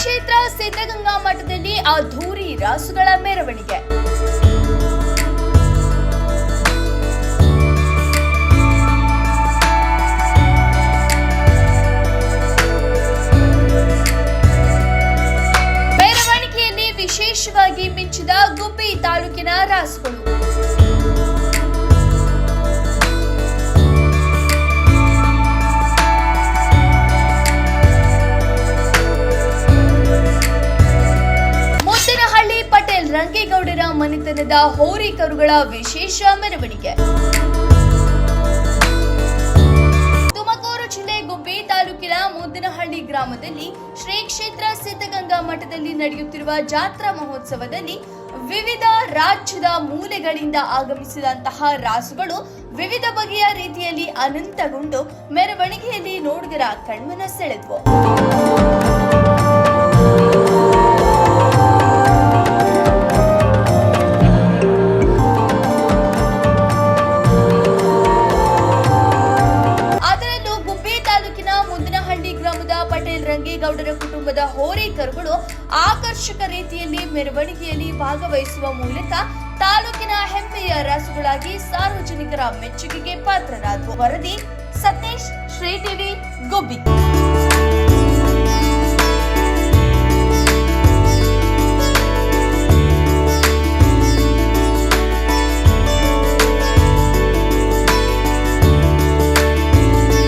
ಕ್ಷೇತ್ರ ಸಿದ್ಧಗಂಗಾ ಮಠದಲ್ಲಿ ಅದ್ಧೂರಿ ರಾಸುಗಳ ಮೆರವಣಿಗೆ. ಮೆರವಣಿಗೆಯಲ್ಲಿ ವಿಶೇಷವಾಗಿ ಮಿಂಚಿದ ಗುಬ್ಬಿ ತಾಲೂಕಿನ ರಾಸುಗಳು. ಮನೆತನದ ಹೋರಿ ಕರುಗಳ ವಿಶೇಷ ಮೆರವಣಿಗೆ. ತುಮಕೂರು ಜಿಲ್ಲೆ ಗುಬ್ಬಿ ತಾಲೂಕಿನ ಮುದ್ದಿನಹಳ್ಳಿ ಗ್ರಾಮದಲ್ಲಿ ಶ್ರೀ ಕ್ಷೇತ್ರ ಸಿದ್ಧಗಂಗಾ ಮಠದಲ್ಲಿ ನಡೆಯುತ್ತಿರುವ ಜಾತ್ರಾ ಮಹೋತ್ಸವದಲ್ಲಿ ವಿವಿಧ ರಾಜ್ಯದ ಮೂಲೆಗಳಿಂದ ಆಗಮಿಸಿದಂತಹ ರಾಸುಗಳು ವಿವಿಧ ಬಗೆಯ ರೀತಿಯಲ್ಲಿ ಅನಂತಗೊಂಡು ಮೆರವಣಿಗೆಯಲ್ಲಿ ನೋಡುಗರ ಕಣ್ಮನ ಸೆಳೆದ್ವು. ಗ್ರಾಮದ ಪಟೇಲ್, ರಂಗೇಗೌಡರ ಕುಟುಂಬದ ಹೋರೇಕರುಗಳು ಆಕರ್ಷಕ ರೀತಿಯಲ್ಲಿ ಮೆರವಣಿಗೆಯಲ್ಲಿ ಭಾಗವಹಿಸುವ ಮೂಲಕ ತಾಲೂಕಿನ ಹೆಮ್ಮೆಯ ರಾಸುಗಳಾಗಿ ಸಾರ್ವಜನಿಕರ ಮೆಚ್ಚುಗೆಗೆ ಪಾತ್ರರಾದವು. ವರದಿ ಸತೀಶ್, ಶ್ರೀ ಟಿವಿ ಗುಬ್ಬಿ